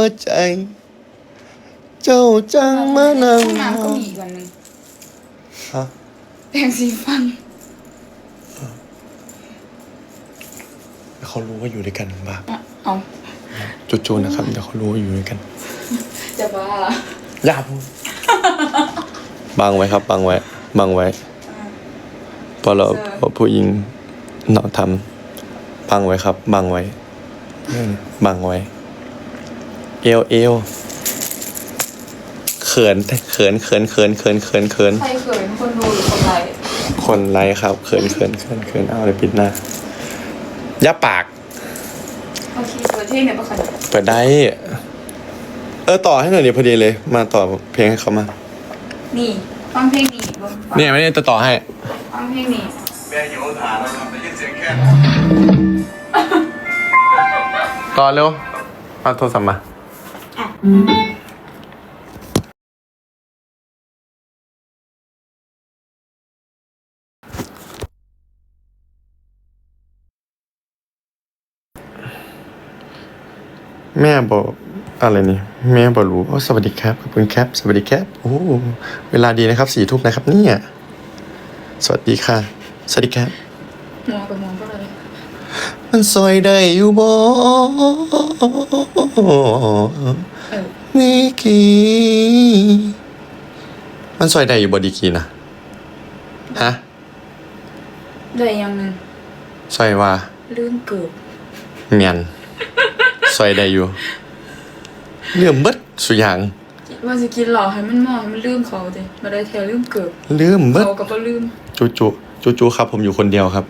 หัวใจ เจ้าจังมานั่งห้องน้ำก็มีอีกวันหนึ่งฮะแปรงสีฟัน เขารู้ว่าอยู่ด้วยกันบ้าอะเอาจู่ๆนะครับเดี๋ยวเขารู้ว่าอยู่ด้วยกัน จะบ้าอย่าพูดบังไว้ครับบังไว้บังไว้พอเราพอผู้หญิงเนาะทำบังไว้ครับบังไว้อืมบังไว้เอวเอวเขินเขินเขินเขินเขินเขินเขินใครเขินคนดูหรือคนไลฟ์คนไลค์ครับเขินเขินเขินเขินเอาเลยปิดหน้าอย่าปากโอเคเปิดเพลงเนี่ยปะคะเปิดได้ เออต่อให้หน่อยดิพอดีเลย มาต่อเพลงให้เขามา นี่ฟังเพลงนี้บ่ฟังเนี่ยไม่ได้จะต่อให้ฟังเพลงนี้แม่อยู่ฐานนะครับได้ยินเสียงแค่ต่อเร็วเอาโทรศัพท์มา แม่บอกอะไรนี่แม่บอกรู้โอ้สวัสดีครับขอบคุณครับ สวัสดีครับโอ้เวลาดีนะครับสี่ทุ่มนะครับเนี่ยสวัสดีค่ะ สวัสดีครับมองไปมองก็เลยมันซอยได้อยู่บ่เออ นี่กีมันซอยได้อยู่บ่ดีกีนะฮะได้ยังหนึ่งซอยว่าลืมเกือบเมียนซอยได้อยู่เรื่องเบิดสุอย่าง ว่าจะกินเหล่อให้มันมองให้มันลืมเขาดิมาได้แท้ลืมเกือบเรื่องเบิดเขาก็บ่ลืมจูจูจูจูครับ ผมอยู่คนเดียวครับ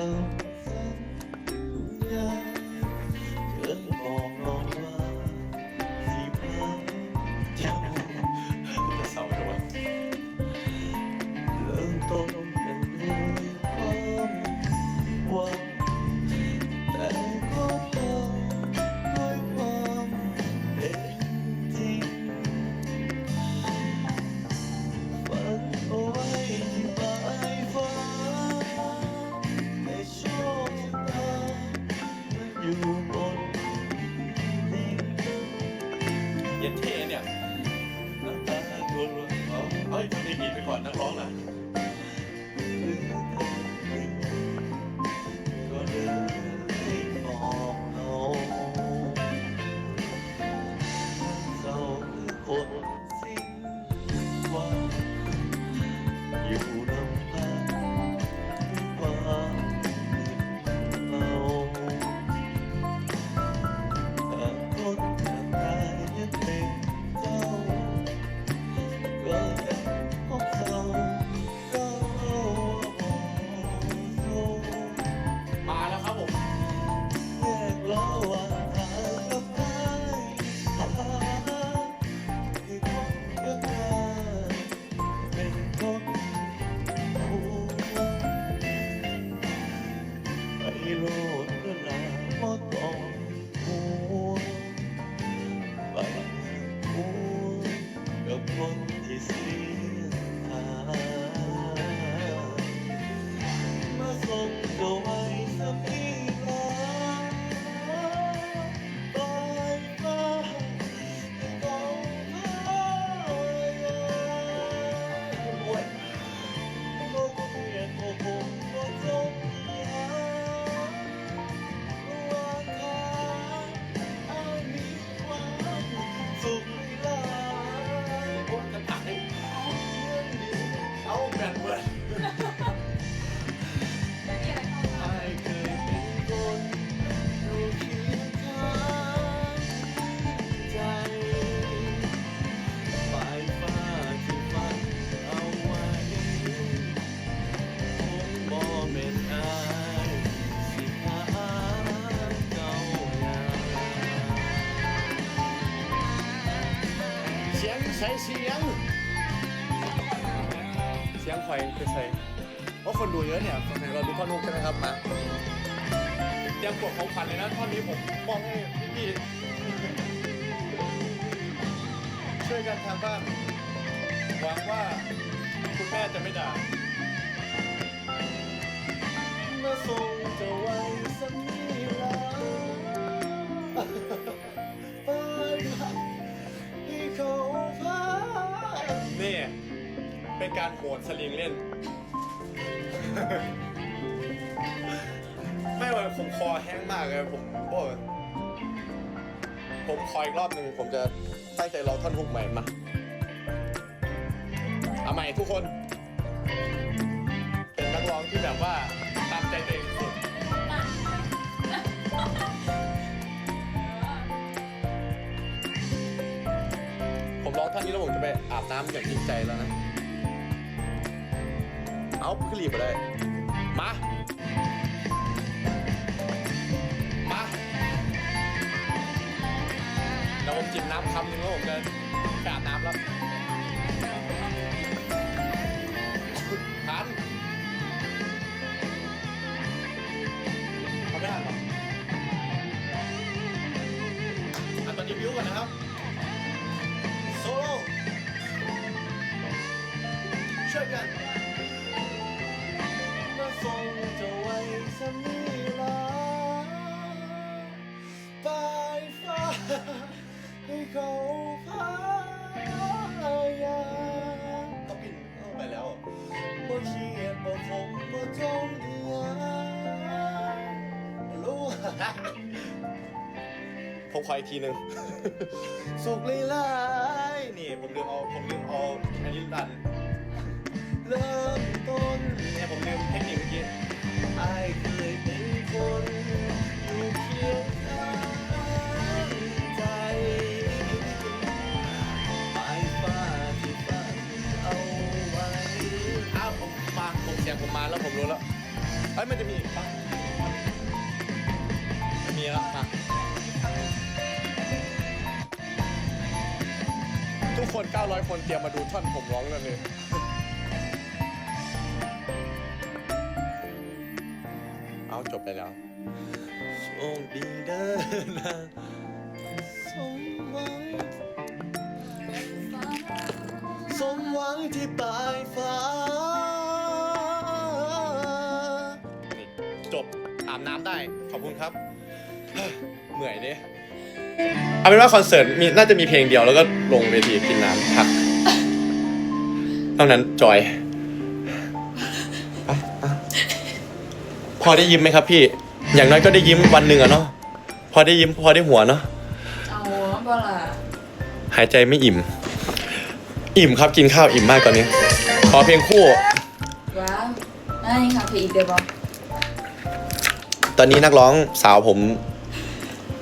จ เท่เนี่ยน้ำตาทวร้อนเอาเอ้ยทำเพลงนี้ไปก่อนนักร้อง เสียง เสียงคอยไปใส่เพราะคนดูเยอะเนี่ยคนไหนเราดูท่อนนุกใช่ไหมครับมาเตรียมกดของขวัญเลยนะท่อนนี้ผมมอบให้พี่ๆช่วยกันทางบ้านหวังว่าคุณแม่จะไม่ด่ามาารโหนสลิงเล่น ไม่ว่าผมคอแห้งมากเลยผมโอ้ยผมคอยอีกรอบหนึ่งผมจะตั้งใจร้องท่อนฮุกใหม่มา เอาใหม่ทุกคน เป็นนักร้องที่แบบว่าตามใจตัวเองสุด ผมร้องท่อนนี้แล้วผมจะไปอาบน้ำอย่างจริงใจแล้วนะ เอาขึ้นรีบไปเลย มา มาเดี๋ยวผมจิบน้ำคำหนึ่งแล้วผมจะไปอาบน้ำแล้ว ผมขออีกทีหนึ่ง สุขเลยลายๆนี่ผมลืมเอาผมลืมเอาอันนี้ดัน เริ่มต้นเนี่ยผมลืมเทคนิคเมื่อกี้ไอ้เคยเป็นคนอยู่เคียงข้างใจปลายฟ้าที่ฝันเอาไว้อ้าวผมมาผมเสียงผมมาแล้วผมรู้แล้วเอ้ยมันจะมีอีกปะ คน 900 คนเตรียมมาดูท่อนผมร้องแล้วเลยเอาจบไปแล้วโชคดีเด้อนะสมหวัง สมหวังที่ปลายฟ้า จบอาบน้ำได้ ขอบคุณครับ เหนื่อยดิ เอาเป็นว่าคอนเสิร์ตมีน่าจะมีเพลงเดียวแล้วก็ลงเวทีกินน้ำพักเท่านั้นจอยไปอะพอได้ยิ้มไหมครับพี่ อย่างน้อยก็ได้ยิ้มวันหนึ่งอะเนาะพอได้ยิ้มพอได้หัวเนาะเอาบ่ล่ะหายใจไม่อิ่ม อิ่มครับกินข้าวอิ่มมากตอนนี้ ขอเพลงคู่ ว้าวน่ายังค่ะเพลงอีกเดียวบ่ตอนนี้นักร้องสาวผม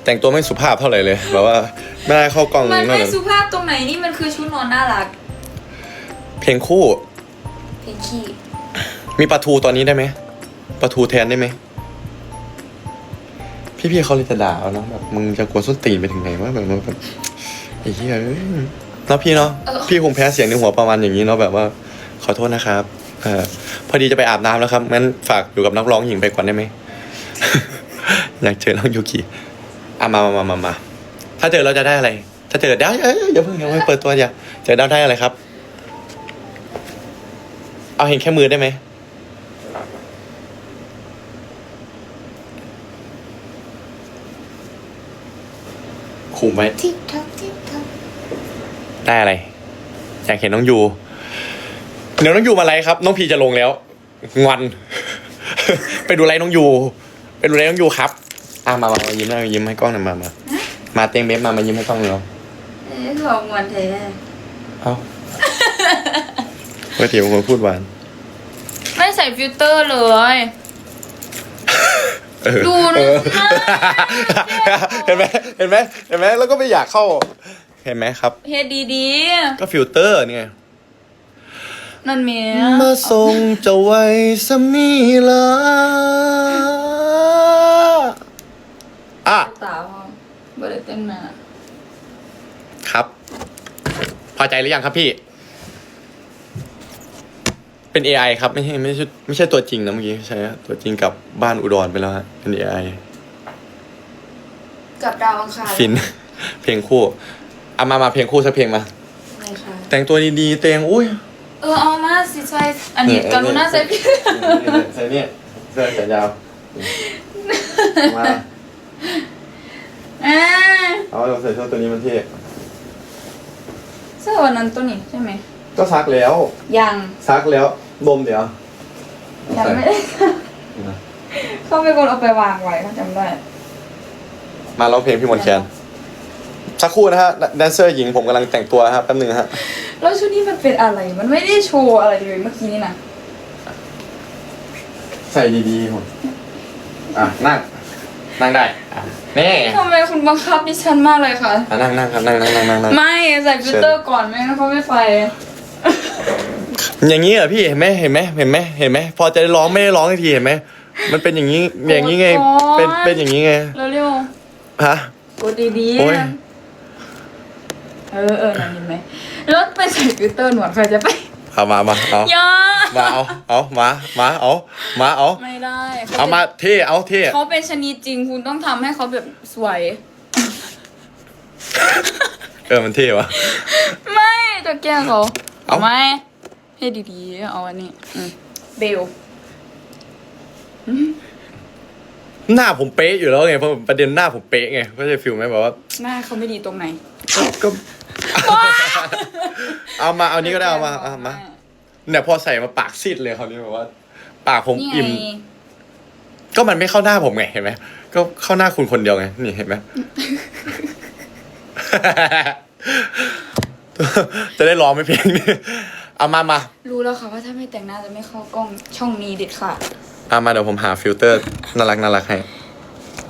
แต่งตัวไม่สุภาพเท่าไหร่เลยแบบว่าไม่ได้เข้ากล้องมันนั่นไม่แหละสุภาพตรงไหนนี่มันคือชุดนอนน่ารัก เพลงคู่ เพลงขี้มีปลาทูตอนนี้ได้ไหมปลาทูแทนได้ไหมพี่ๆเขาเลยจะด่าเอาเนาะแบบมึงจะกวนส้นตีนไปถึงไหนว่าแบบว่าแบบไอ้เหี้ยเอ้ยเนาะพี่เนาะพี่คงแพ้เสียงในหัวประมาณอย่างนี้เนาะแบบว่า ขอโทษนะครับเออพอดีจะไปอาบน้ำแล้วครับงั้นฝากอยู่กับนักร้องหญิงไปก่อนได้ไหมอยากเจอน้องยูกิ อะมามามามามาถ้าเจอเราจะได้อะไร ถ้าเจอเดี๋ยวเอ้ยอย่าเพิ่งอย่าเพิ่งเปิดตัวอย่าเจอเราได้อะไรครับ เอาเห็นแค่มือได้ไหมคุมไว้ทิกทักทิกทักได้อะไรอยากเห็นน้องยูเดี๋ยวน้องยูมาไลฟ์ครับ น้องพีจะลงแล้วงอน ไปดูไลฟ์น้องยูไปดูไลฟ์น้องยูครับ อะมามามายิ้มหน่อยยิ้มให้กล้องหน่อยมามามาเต็งเบ๊บมามายิ้มให้กล้องหน่อยเร็วเอ๊ะคือเอามวนแท้เอ้าปกติเป็นคนพูดหวานไม่ใส่ฟิลเตอร์เลย เออดูนะ เออเห็นไหมเห็นไหมเห็นไหมแล้วก็ไม่อยากเข้า เห็นไหมครับ เฮ็ดดีก็ฟิลเตอร์นี่ไงๆนั่นเมียมาส่งเจะไว้สมีลา อะตาพอบ่ได้เต้นมาครับพพอใจหรือยังครับพี่ เป็น AI ครับ ไม่ใช่ไม่ใช่ไม่ใช่ตัวจริงนะเมื่อกี้ใช่ฮะตัวจริงกลับบ้านอุดรไปแล้วฮะเป็น AI กับดาวอังคารฟิน เพลงคู่เอามามาเพลงคู่สักเพลงมาอะไรคะแต่งตัวดีๆเตงอุ้ยเออเอามาสิใส่อันนี้กรุณาใส่พี่ ใส่เนี่ยเสื้อแขนยาวมา อ่าเอาเราใส่เสื้อตัวนี้มันเท่เสื้อวันนั้นตัวนี้ใช่ไหมก็ซักแล้วยังซักแล้วดมเดี๋ยวยังไม่ได้เขาเป็นคนเอาไปวางไว้เขาจำได้ มาร้องเพลงพี่มนต์แคนสักครู่นะฮะแดนเซอร์หญิงผมกำลังแต่งตัวนะครับแป๊บนึงฮะแล้วชุดนี้มันเป็นอะไร มันไม่ได้โชว์อะไรเลยเมื่อกี้นี่นะใส่ดีๆผมอะนั่ง นั่งได้อะนี่ทำไมคุณบังคับดิฉันมากเลยคะอะนั่งนั่งครับนั่งนั่งนั่งนั่งนั่งไม่ใส่ฟิลเตอร์ก่อนไม่งั้นเขาไม่ไปอย่างนี้เหรอพี่เห็นไหมเห็นไหมเห็นไหมเห็นไหมพอจะได้ร้องไม่ได้ร้องทันทีเห็นไหมมันเป็นอย่างนี้อย่างนี้ไงเป็นเป็นอย่างนี้ไงเร็วฮะๆกดดีโอ้ย ๆเออเออนั่นเห็นไหมแล้วไปใส่ฟิลเตอร์หนวดใครจะไป เอามามาเอาอย่ามาเอาเอามามาเอามาเอาไม่ได้เอามาเท่เอาเท่เขาเป็นชนีจริงคุณต้องทำให้เขาแบบสวย เออมันเท่วะไม่จะแกล้งเขาเอาไม่ให้ดีๆเอาอันนี้อืมเบลหน้าผมเป๊ะอยู่แล้วไงเพราะประเด็นหน้าผมเป๊ะไงก็จะฟิลไหมแบบว่า หน้าเขาไม่ดีตรงไหน ก็ เอามาเอานี้ก็ได้เอามาเอามาเนี่ยพอใส่มาปากซีดเลยคราวนี้แบบว่า ปากผมนี่ไงอิ่ม ก็มันไม่เข้าหน้าผมไงเห็นไหมก็เข้าหน้าคุณคนเดียวไงนี่เห็นไหม จะได้ร้องไหม่เพลงนี้เอามามารู้แล้วค่ะว่าถ้าไม่แต่งหน้าจะไม่เข้ากล้องช่องนี้เด็ดขาดเอามาเดี๋ยวผมหาฟิลเตอร์น่ารักน่ารักให้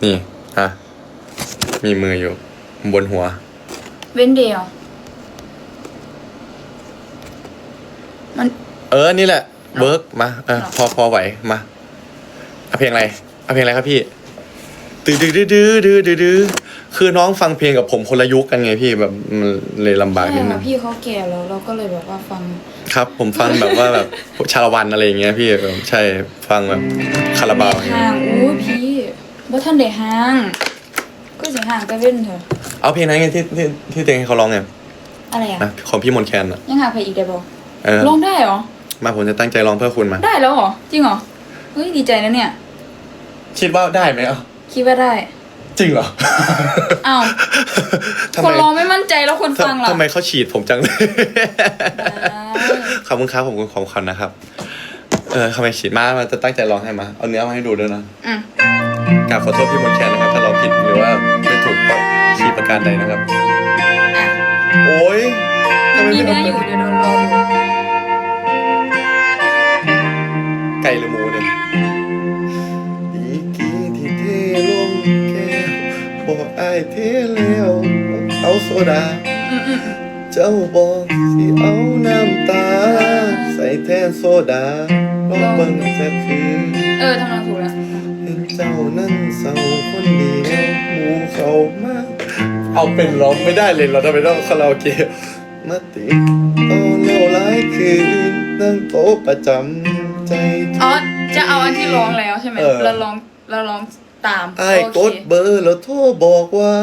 นี่ฮะมีมืออยู่บนหัว เว้นเดียวมัน เออ นี่แหละเวิร์กมาเออหรอพอพอไหวมาเอาเพลงอะไรเอาเพลงอะไรครับพี่ดื้อดื้อดื้อดื้อดื้อดื้อดื้อคือน้องฟังเพลงกับผมคนละยุคกันไงพี่แบบมันเลยลำบากใช่นิดนึค่ะงพี่เขาแก่แล้วเราก็เลยแบบว่าฟัง ครับ ผมฟังแบบว่าแบบชาละวันอะไรอย่างเงี้ยพี่แบบใช่ฟังแบบคาราบาวเด็ห่างอู้พี่บ่ท่านเด็ห่างก็สิห่างแต่เว้นเถอะเอาเพลงนั้นไงที่ที่ที่เต็งให้เขาร้องไงอะไรอะนะของพี่มนต์แคนอะยังหาเพลงอีกได้บ่เออร้องได้เหรอ มาผมจะตั้งใจร้องเพื่อคุณมา ได้แล้วเหรอ จริงเหรอ เฮ้ยดีใจนะเนี่ย คิดว่าได้ไหมอะคิดว่าได้ จริงเหรอ อ้าว ทำคนไมร้องไม่มั่นใจแล้วคนฟังล่ะทำไมเขาฉีดผมจังเลยได้ขอบคุณครับผมคุณของขวัญนะครับ เออทำไมฉีดมามันจะตั้งใจร้องให้มา เอาเนื้อมาให้ดูด้วยนะอืมกราบขอโทษพี่มนต์แคนนะครับ ถ้าเราผิดหรือว่าไม่ถูกต้องขีดประการใดนะครับ อะโอ้ยทำไมมีไม่เนื้อเอาอยู่เดี๋ยวโดนลองดู ไก่หรือหมูเนี่ยอีกี้ที่เทลงแก้วบอกไอ้ายเทแล้วเอาโซดาอืมอืมเจ้าบอกสิเอาน้ำตา ใส่แทนโซดาลองเบิ่งแต่คือเออทำนองถูกแล้วเห็นเจ้านั้นเศร้าคนเดียวหมูเขามาเอาเป็นร้องไม่ได้เลยเราทำไมต้องคาราโอเกะมาติดตอนเล่าหลายคืนนั่งโต๊ะประจำ ใจทุอ๋อจะเอาอันที่ร้องแล้วใช่ไหมเออแล้วร้องแล้วร้องตามไอ้ายโอกดเคเบอร์แล้วโทรบอกว่า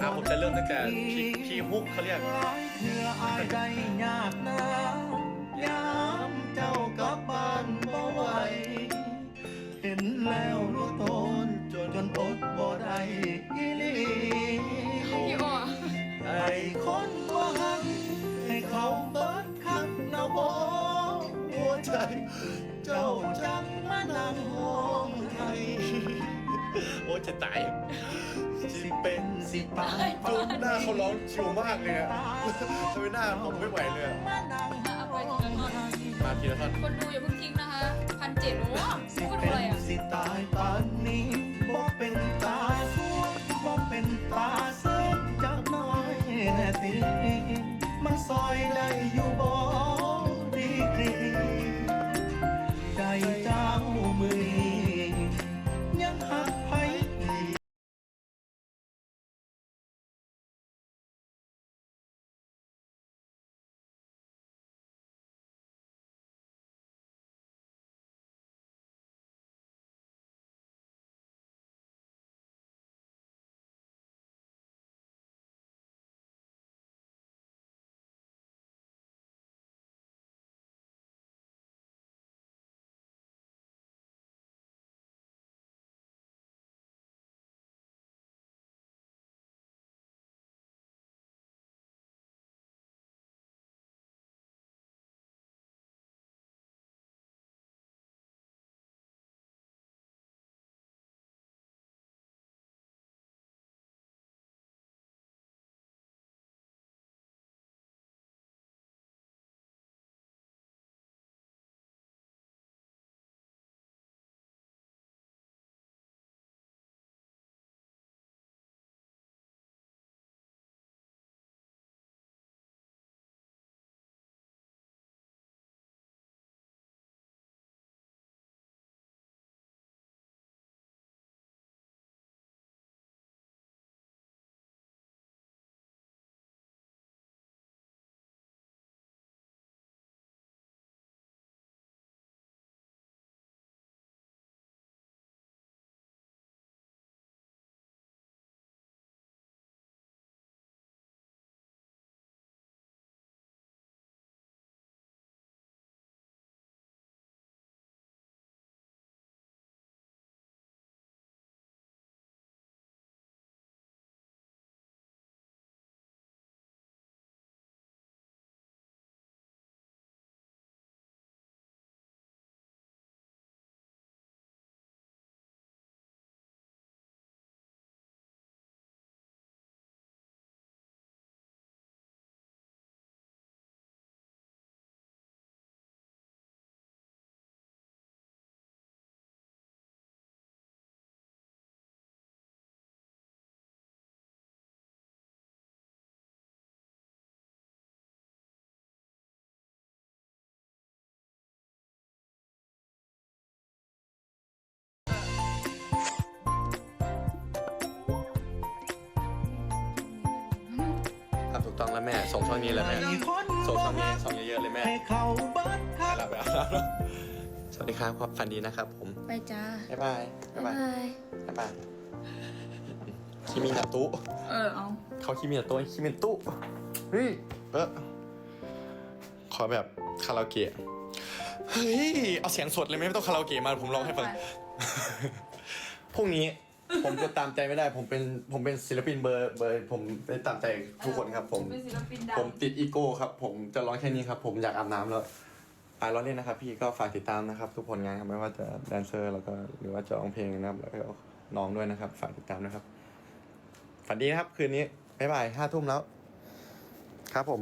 อะผมจะเริ่มตั้งแต่พีพีฮุกเขาเรียก ชิวมากเลยอะทำไมหน้าผมไม่ไหวเลยอะมานั่งห้องไห้มาทีละท่อนคนดูอย่าเพิ่งทิ้งนะคะพันเจ็ดโอ้สิพูดเป็อะไรนอะ สิตายป ต้องแล้วแม่ ส่งช่องนี้แล้วแม่ ส่งช่องนี้ส่งเยอะๆเลยแม่ให้เขาเบิดคักไปแล้วไปแล้วสวัสดีครับขอบฝันดีนะครับผม ไปจ้าบ๊ายบายบ๊ายบายยบ๊ายบายคิมินาตุเออเอาเขาคิมินาตุคิมินตุเฮ้ยเออขอแบบคาราโอเกะเฮ้ยเอาเสียงสดเลยไหมไม่ต้องคาราโอเกะมาผมร้องให้ฟังพรุ่งนี้ ผมจะตามใจไม่ได้ ผมเป็นผมเป็นศิลปินเบอร์เบอร์ ผมไม่ตามใจทุกคนครับ ผม เป็นศิลปินดัผงมติดอีโก้ครับ ผมจะร้องแค่นี้ครับ ผมอยากอาบน้ำแล้วอ่าร้องเล่นนะครับ พี่ก็ฝากติดตามนะครับ ทุกผลงานครับไม่ว่าจะแดนเซอร์ แล้วก็หรือว่าจะร้องเพลงนะครับแล้วก็น้องด้วยนะครับ ฝากติดตามนะครับ ฝันดีนะครับ คืนนี้บ๊ายบายห้าทุ่มแล้ว ครับผม